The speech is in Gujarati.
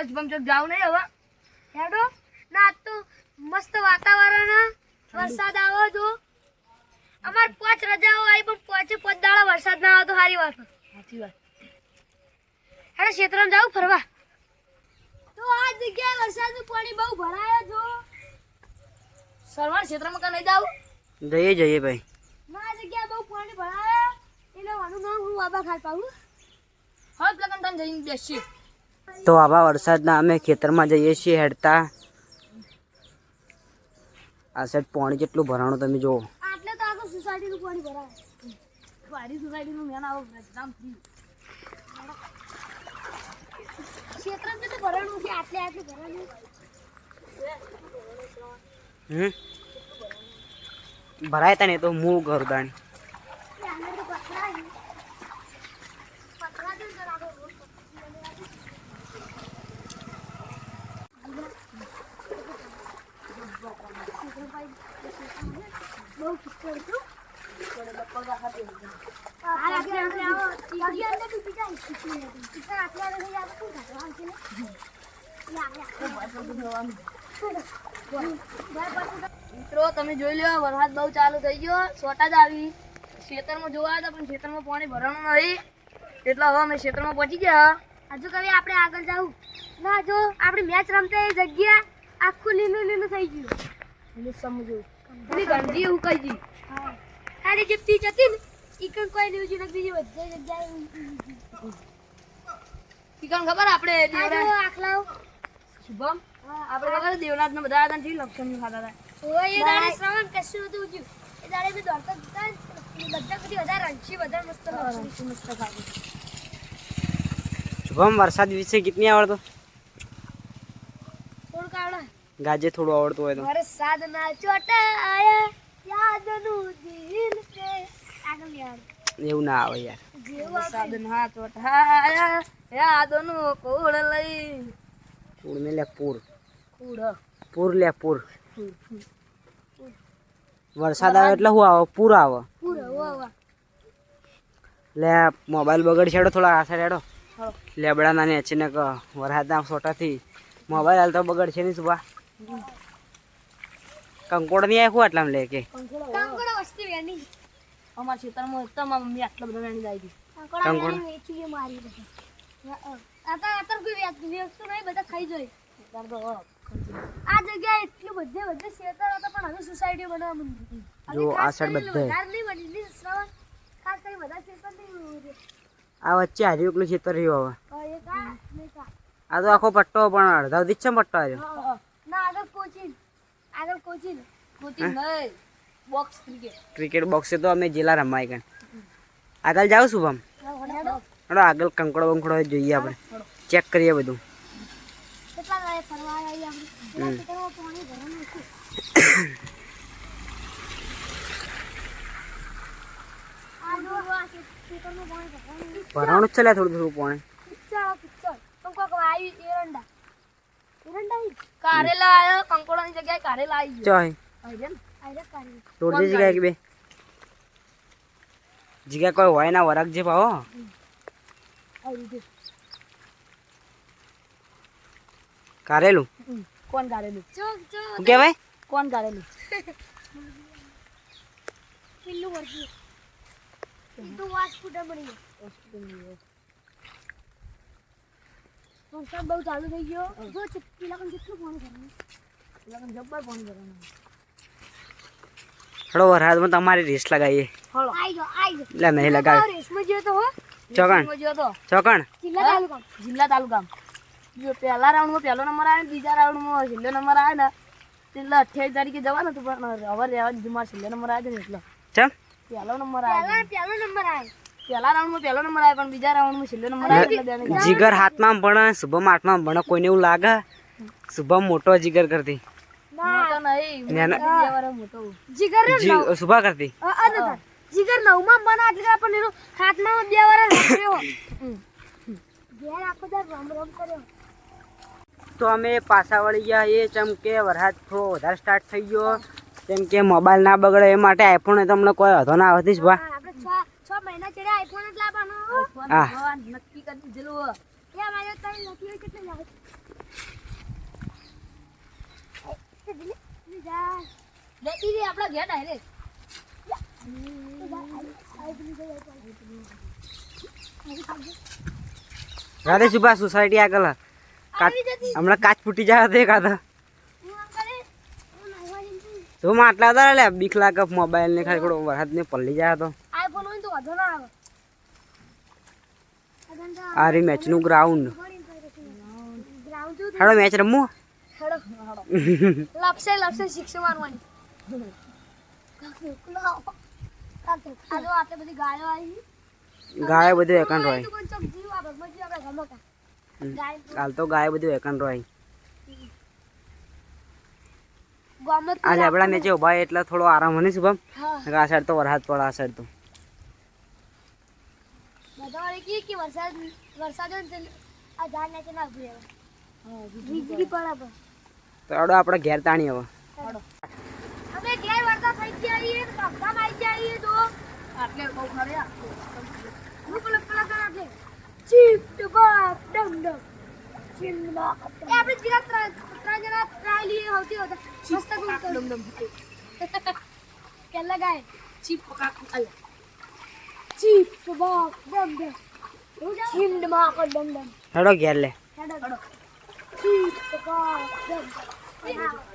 હળો શુભમ જાવ નહીં હવે. હેડો. ના આજ તો મસ્ત વાતાવરણ વરસાદ આવો જો. અમાર પાંચ રજાઓ આવી પણ પાંચે પાંચ દાડા વરસાદ ના આવે તો સારી વાત સાચી વાત. હેડો ક્ષેત્રમાં જાવ ફરવા. તો આ જગ્યાએ વરસાદનું પાણી બહુ ભરાયો જો. સરવાણ ક્ષેત્રમાં કાં નહીં જાવ જઈએ જઈએ ભાઈ. ના આ જગ્યાએ બહુ પાણી ભરાયો. એટલે વાનું નામ હું બાબા ખાલ પાવું હવે પ્લગન તને જઈને બેસીએ. તો આવા વરસાદના અમે ખેતરમાં જઈએ છીએ હેડતા. આ સાઈડ પાણી જેટલું ભરાણું તમે જુઓ. ભરાય તા સોસાયટીનું તો આવો એકદમ ફ્રી ક્ષેત્રમાં કેટલું ભરાણું છે આટલે આટલું ભરાણું હમ ભરાય તા ને તો હું ઘર દાણી એ આને તો પથરા છે. પથરા છે ને તો રાખો રોડ પથરી બહુ કિચડ છું. આ રાત્રે આપણે આવો પગે અંદર ડૂબી જાય કિચડ નથી. કિચડ આટલે આગળ થઈ જાય તો શું થશે? આમ છે ને? યા, મિત્રો, તમે જોઈ લો વરસાદ બહુ ચાલુ થઈ ગયો. સોટા જ આવી. ખેતરમાં જોવા હતા, પણ ખેતરમાં પાણી ભરવાનું નહીં. એટલે હવે અમે ખેતરમાં પહોંચી ગયા. હજુ કવિ, આપણે આગળ જવું ના, જો, આપણે મેચ રમતા એ જગ્યા આખું લીલું લીલું થઈ ગયું. એટલે સમજો એની ગંજી એવું કહી દી તારી જે પીચ હતી ને ઈ કોઈ નહીં જોઈએ બીજી બધી જગ્યાએ ઠીકાણ ખબર આપણે દેવરાજ આખલાઓ શુભમ આપણે ખબર દેવનાથ ને બધા હતા ને લક્ષણ ખાતા હતા ઓય એ દાડે શ્રવણ કશું નતું ઉજ્યું એ દાડે બી દોડતા જતા બધા બધી વધારે રણછી વધારે મસ્ત મસ્ત ખાતું શુભમ વરસાદ વિશે કિતની આવડતો થોડુંક કાઢો ગાજે થોડું આવડતું હોય તો. ના યાદનું દિલ આગળ યાર. એવું ના આવે યાર. જેવા ચોટાયા યાદોનું કોળ લઈ. પૂર ને લે પૂર. કુડ પૂર લે પૂર. વરસાદ આવે એટલે શું આવે? પૂર આવે. પૂરો લે મોબાઈલ બગડ છેડો થોડા આ સાઈડ હેડો. હા. લેબડા ના અચાનક વરસાદના સોટાથી. મોબાઈલ હાલ તો બગડ છે નહીં સુભા. કંકોડની આખું આટલા લે કે. કાંકડો વસ્તી વેની અમારા ખેતરમાં હતા મમ્મી આટલા બધા વેણી જાય હતી કંકોડ કાંકડો? વેની વેચી મારી બધા. આતા આતર કોઈ વેચ- વેચતું નહીં બધા ખાઈ જોઈ આ જગ્યા એટલું બધે બધે ખેતર હતા પણ હવે સોસાયટી બનાવવા માંડી જો આ સાઈડ બધે નહીં બની ખાસ કરી બધા ખેતર નહીં આ વચ્ચે હારી એકલું ખેતર રહ્યું હવે. આ તો આખો પટ્ટો પણ અડધા સુધી છે પટ્ટો આવ્યો હા. ના આગળ કોચિંગ આગળ કોચિંગ કોચિંગ નહીં. બોક્સ ક્રિકેટ ક્રિકેટ બોક્સે તો અમે જેલા રમાય ગણ આગળ જાવ શુભમ હેડો હેડો આગળ કંકડો બંકડો હોય જોઈએ આપણે. ચેક કરીએ બધું. કેટલા વાગે ફરવા આવી આપણે? પેલા ખેતરમાં પાણી ભરવાનું હતું આ જો આ ખે- ખેતરમાં પાણી ભરવાનું ભરવાનું જ છે લે થોડું થોડું પાણી. કારેલા આવ્યો કંકોડાની જગ્યાએ કારેલા આવી ગયો. કે બે. જગ્યા કોઈ હોય ના વરખ જે. પાવો કારેલું કોણ કારેલું ચોક ચોક શું કહેવાય? કોણ કારેલું પેલું વર્ગી તું વાસ ફૂટા મળી ગયો. વરસાદ બહુ ચાલુ થઈ ગયો. જો ચીપકી લાગણ કેટલું પાણી ભરવાનું લગન જબ્બર ફોન કરવાનો હળો વરસાદમાં તમારી રીસ લગાવીએ હળો. આઈ આઈ એટલે નહીં લગાવી. રેસમાં ગયો તો હો. ચોકણ. ચોકણ. જિલ્લા તાલુકા જિલ્લા તાલુકા જો પહેલા રાઉન્ડમાં પહેલો નંબર આવે ને બીજા રાઉન્ડમાં છેલ્લો નંબર આવે ને એટલે અઠ્યાવીસ તારીખે જવાનું હતું પણ હવે રહેવા દીધું મારે છેલ્લો નંબર આવે ને એટલે. ચમ? પહેલો નંબર આવે પહેલો નંબર આવ્યો પહેલા રાઉન્ડમાં પહેલો નંબર આવે પણ બીજા રાઉન્ડમાં છેલ્લો નંબર આવે એટલે બેને કીધું. જીગર હાથમાં ભણે શુભમ હાથમાં ભણે કોઈને એવું લાગે? શુભમ મોટો જીગર કરતી. મોટો નહીં નાના- બે વર્ષ મોટો. જીગર રે જી શુભા કરતી. જીગર નવમાં બના એટલે આપણને હાથમાં બે વાર કર્યો હમ. ઘેર આખો દાર રમ રમ કર્યો. તો અમે પાછા વળી ગયા એ ચમ કે વરસાદ થોડો વધારે સ્ટાર્ટ થઈ ગયો. કેમ કે મોબાઈલ ના બગડે એ માટે આઈફોન તમને કોઈ વધો ના આવતી જ બા હા, આપણે છ છ મહિના ચડ્યા આઈફોન જ લાવવાનો હા. નક્કી કરી દીધેલું એ મારે તારી લખી કેટલી લાગે. લેતી રે આપણા ઘેર ડાયરેક્ટ રાધે સુભા સોસાયટી આગળ હમણાં કાચ ફૂટી જાય તે કાતા તો માટલા હતા લે બીક લાગે મોબાઈલ ને ખાલી થોડો વરસાદ ને પલ્લી જાય તો. આ રે મેચનું ગ્રાઉન્ડ હેડો મેચ રમવું. લપસે લપસે સિક્સ મારવાની. ગાયો બધું એકાંત હોય કાલ તો ગાય બધું એકાંત હોય આજે આપણા નીચે ઊભા એટલે થોડો આરામ હોય ને શુભમ? હા. આ સાઈડ તો વરસાદ પડે આ સાઈડ તો. બધા વાળે કે કે વરસાદ વરસાદ આ ઝાડ નીચે ના ઊભી રહેવાય વીજળી પડે પણ. તો આપણે ઘેર તાણી હવે. અમે ઘેર વરસાદ થઈ ગયા તો આવી ગયા આટલે બહુ ખરે હું પેલા પેલા કરા છે ચીપ ટપા ડમ ડમ. ચિંદા એ આપણે જીરા ત્રણ જણા ટ્રાય લઈએ હોતી હોતા મસ્ત ડમ ડમ. કેલા ગાય ચીપ પકા અલ ચીપ ટપા ડમ ડમ ચિંદમાં કો ડમ ડમ હેડો ઘેર લે. હેડો. ચીપ ટપા ડમ ડમ